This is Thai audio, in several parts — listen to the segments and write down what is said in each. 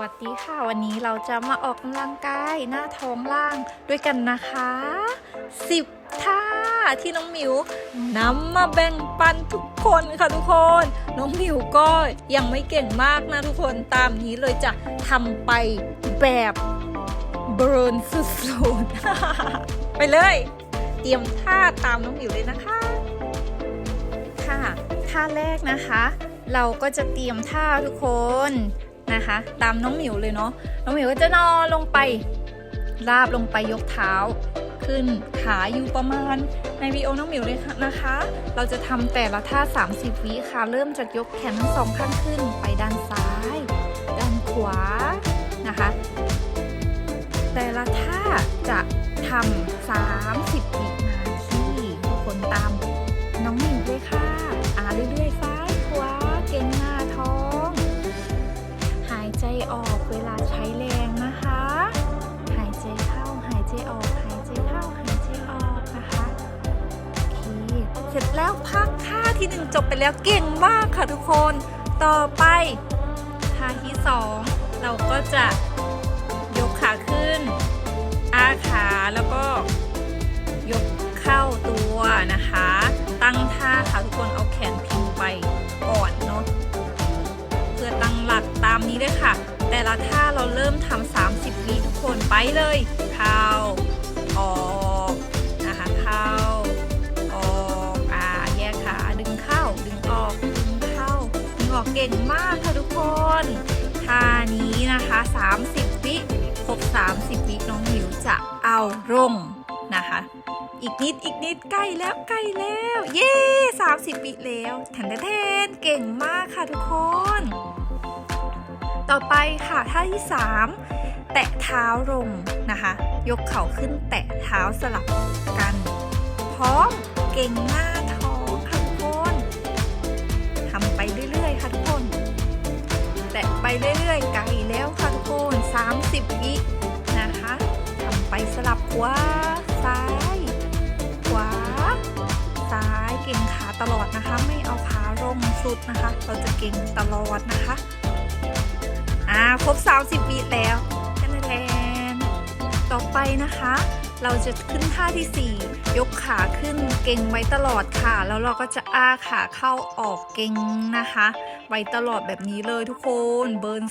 วัสดีค่ะ วันนี้เราจะมาออกกำลังกายหน้าท้องล่างด้วยกันนะคะ 10 ท่าที่น้องหมิวนำมาแบ่งปันทุกคนค่ะทุกคน น้องหมิวก็ยังไม่เก่งมากนะทุกคนตามนี้เลยจะทำไปแบบเบิร์นสุดๆ ไปเลย เตรียมท่าตามน้องหมิวเลยนะคะ ค่ะ ท่าแรกนะคะ เราก็จะเตรียมท่าทุกคน นะคะ ตามน้องหมิวเลยเนาะน้องหมิวก็จะนอนลงไปราบลงไปยกเท้า ขึ้นขาอยู่ประมาณในวีโอน้องหมิวเลยนะคะ เราจะทำแต่ละท่า 30 วิค่ะ เริ่มจากยกแขนทั้งสองข้างขึ้นไปด้านซ้าย ด้านขวานะคะ แต่ละท่าจะทำ30วินาทีทุกคนตามน้องหมิวด้วยค่ะ เสร็จแล้วพักท่าที่หนึ่งจบไปแล้วเก่งมากค่ะทุกคน ต่อไปท่าที่สองเราก็จะยกขาขึ้น อ้าขาแล้วก็ยกเข้าตัวนะคะ ตั้งท่าค่ะทุกคนเอาแขนพิงไปก่อนเนาะเพื่อตั้งหลักตามนี้เลยค่ะ แต่ละท่าเราเริ่มทำ30วิทุกคนไปเลยเข้า เก่งมากค่ะทุกคนท่านี้นะคะ 30 วิครบ 30 วิน้องหมิวจะเอาลงนะคะ อีกนิดอีกนิดใกล้แล้วใกล้แล้ว เย้30 วิแล้วแทนแทนเก่งมากค่ะทุกคน ต่อไปค่ะท่าที่ 3 แตะเท้าลงนะคะ ยกเข่าขึ้นแตะเท้าสลับกัน พร้อมเก่งหน้าท้ เรื่อยๆ ไกลแล้วค่ะทุกคน 30 วินะคะทำไปสลับขวาซ้าย ขวา ซ้ายเก่งขาตลอดนะคะ ไม่เอาขาลงสุดนะคะ เราจะเก่งตลอดนะคะ อ่า ครบ 30 วิแล้ว ไปนะคะ เราจะขึ้นท่าที่ 4 ยกขาขึ้นเก่งไว้ตลอดค่ะ แล้วเราก็จะอ้าขาเข้าออกเก่งนะคะ ไว้ตลอดแบบนี้เลยทุกคน เบิร์น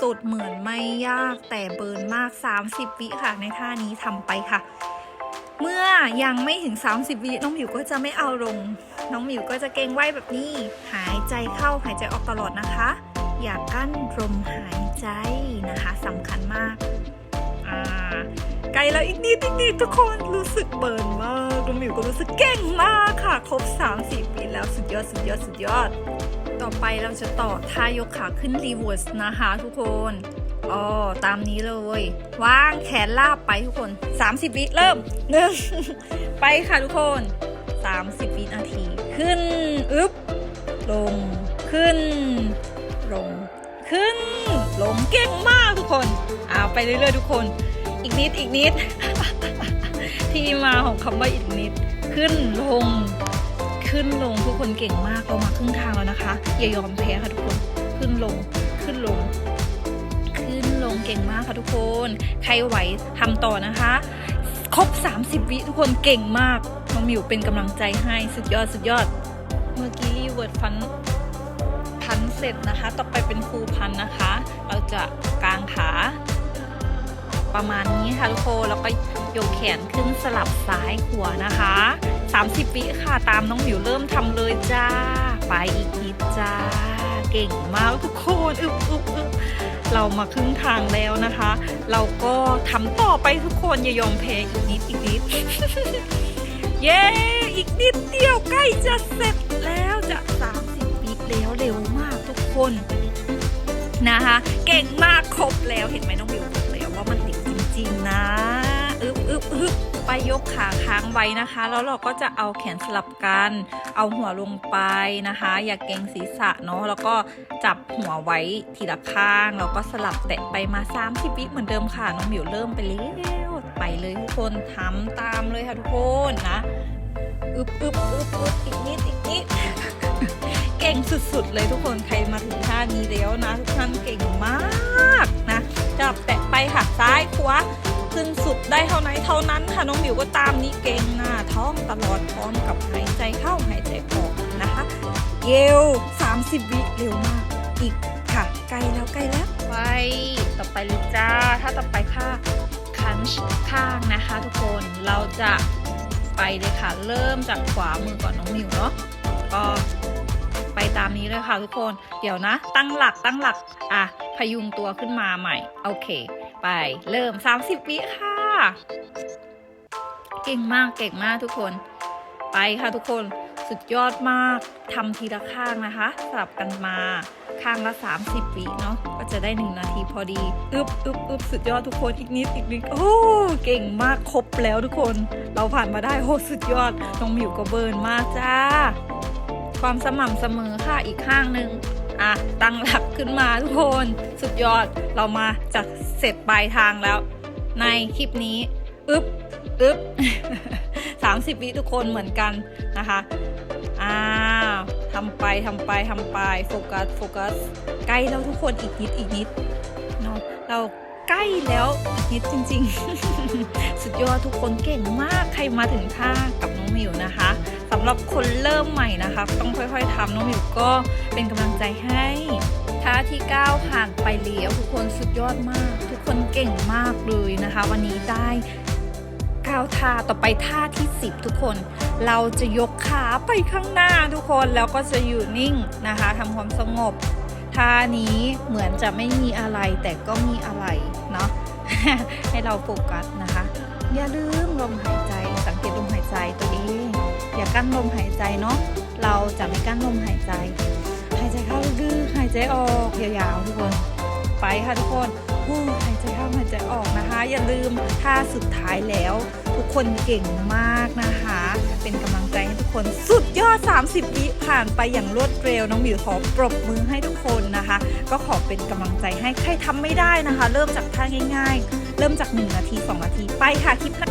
สุดๆ เหมือนไม่ยาก แต่เบิร์นมาก 30 วิค่ะในท่านี้ทำไปค่ะ เมื่อยังไม่ถึง 30 วิน้องหมิวก็จะไม่เอาลง น้องหมิวก็จะเก่งไว้แบบนี้ หายใจเข้าหายใจออกตลอดนะคะ อย่ากั้นลมหายใจนะคะสำคัญมากอ่า ไกลแล้วอีกนิดอีกนิดทุกคนรู้สึกเบิร์นมากน้องหมิวก็รู้สึกเก่งมากค่ะ ครบ30วิแล้วสุดยอดสุดยอดสุดยอด ต่อไปเราจะต่อท่ายกขาขึ้นรีเวิร์สนะคะทุกคนอ๋อตามนี้เลยวางแขนลาบไปทุกคน 30 วิเริ่มหนึ่งไปค่ะทุกคน 30 วินาที ขึ้นอึ๊บลง ขึ้น ลง ขึ้น ลงเก่งมากทุกคน เอาไปเรื่อยๆทุกคน อีกนิดอีกนิด ที่มาของคำว่าอีกนิด ขึ้นลง ขึ้นลงทุกคนเก่งมากเรามาครึ่งทางแล้วนะคะ อย่ายอมแพ้ค่ะทุกคน ขึ้นลง ขึ้นลง ขึ้นลงเก่งมากค่ะทุกคน ใครไหวทำต่อนะคะ ครบ 30 วิทุกคนเก่งมากน้องมิวเป็นกำลังใจให้สุดยอดสุดยอด เมื่อกี้เวิร์ดฟันพันเสร็จนะคะ ต่อไปเป็นฟูพันนะคะ เราจะกางขา ประมาณนี้ค่ะทุกคนแล้วก็ยกแขนขึ้นสลับซ้ายขวานะคะ 30วิค่ะตามน้องหมิวเริ่มทำเลยจ้า ไปอีกนิดจ้า เก่งมากทุกคนอึบอึบอึบเรามาครึ่งทางแล้วนะคะ เราก็ทำต่อไปทุกคนอย่ายอมแพ้อีกนิดอีกนิดเย้อีกนิดเดียวใกล้จะเสร็จแล้วจะ30วิแล้วเร็วมากทุกคนนะคะ เก่งมากครบแล้วเห็นไหมน้องบิวบอกแล้วว่ามันติดจ ริง ๆ นะอึบอึบอึบไปยกขาค้างไว้นะคะ แล้วเราก็จะเอาแขนสลับกัน เอาหัวลงไปนะคะ อย่าเกรงศีรษะเนาะแล้วก็จับหัวไว้ทีละข้างแล้วก็สลับแตะไปมา30วิเหมือนเดิมค่ะน้องหมิวเริ่มไปแล้วไปเลยทุกคนทำตามเลยค่ะทุกคนนะอึบอึบอึบอึบอีกนิดอีกนิดเก่งสุดๆเลยทุกคนใครมาถึงท่านี้แล้วนะทุกท่านเก่งมากนะ ได้เท่าไหนเท่านั้นค่ะน้องหมิวก็ตามนี้เก่งหน้าท้องตลอดพร้อมกับหายใจเข้าหายใจออกนะคะเกล30 วิเร็วมากอีกค่ะใกล้แล้วใกล้แล้วไปต่อไปเลยจ้าถ้าต่อไปค่ะคันช์ข้างนะคะ ทุกคนเราจะไปเลยค่ะ เริ่มจากขวามือก่อนน้องหมิวเนาะก็ไปตามนี้เลยค่ะทุกคน เดี๋ยวนะ ตั้งหลักตั้งหลัก อะ พยุงตัวขึ้นมาใหม่ โอเค ไป เริ่ม 30 วิค่ะ เก่งมากเก่งมากทุกคน ไปค่ะทุกคนสุดยอดมากทำทีละข้างนะคะ สลับกันมาข้างละ 30 วิเนาะก็จะได้ 1 นาทีพอดีอึบอึบอึบสุดยอดทุกคนอีกนิดอีกนิดโอ้เก่งมากครบแล้วทุกคน เราผ่านมาได้โอ้สุดยอดน้องหมิวก็เบิร์นมากจ้า ความสม่ำเสมอค่ะอีกข้างหนึ่ง ตั้งหลักขึ้นมาทุกคนสุดยอดเรามาจากเสร็จปลายทางแล้ว ในคลิปนี้อึบอึบ30วิทุกคนเหมือนกันนะคะอ้าวทำไปทำไปทำไปโฟกัสโฟกัสใกล้แล้วทุกคนอีกนิดอีกนิดเนาะเราใกล้แล้วอีกนิดจริง ๆ สุดยอดทุกคนเก่งมากใครมาถึงท่ากับน้องมิวนะคะ หรับคนเริ่มใหม่นะคะ ต้องค่อยๆทำน้องมิวก็เป็นกำลังใจให้ท่าที่9ผ่านไปแล้วทุกคนสุดยอดมาก ทุกคนเก่งมากเลยนะคะ วันนี้ได้ก้าวท่าต่อไปท่าที่ 10 ทุกคน เราจะยกขาไปข้างหน้าทุกคนแล้วก็จะอยู่นิ่งนะคะทำความสงบท่านี้เหมือนจะไม่มีอะไรแต่ก็มีอะไรเนาะให้เราโฟกัสนะคะ อย่าลืมลมหายใจสังเกตลมหายใจตัวเอง กั้นลมหายใจเนาะเราจะไม่กั้นลมหายใจ หายใจเข้าลึกๆหายใจออกยาวๆทุกคน ไปค่ะทุกคนหายใจเข้าหายใจออกนะคะ อย่าลืมท่าสุดท้ายแล้ว ทุกคนเก่งมากนะคะ เป็นกำลังใจให้ทุกคนสุดยอด 30 วิผ่านไปอย่างรวดเร็วน้องหมิวขอปรบมือให้ทุกคนนะคะ ก็ขอเป็นกำลังใจให้ใครทำไม่ได้นะคะ เริ่มจากท่าง่าย ๆ เริ่มจาก 1 นาที 2 นาทีไปค่ะคลิปหน้า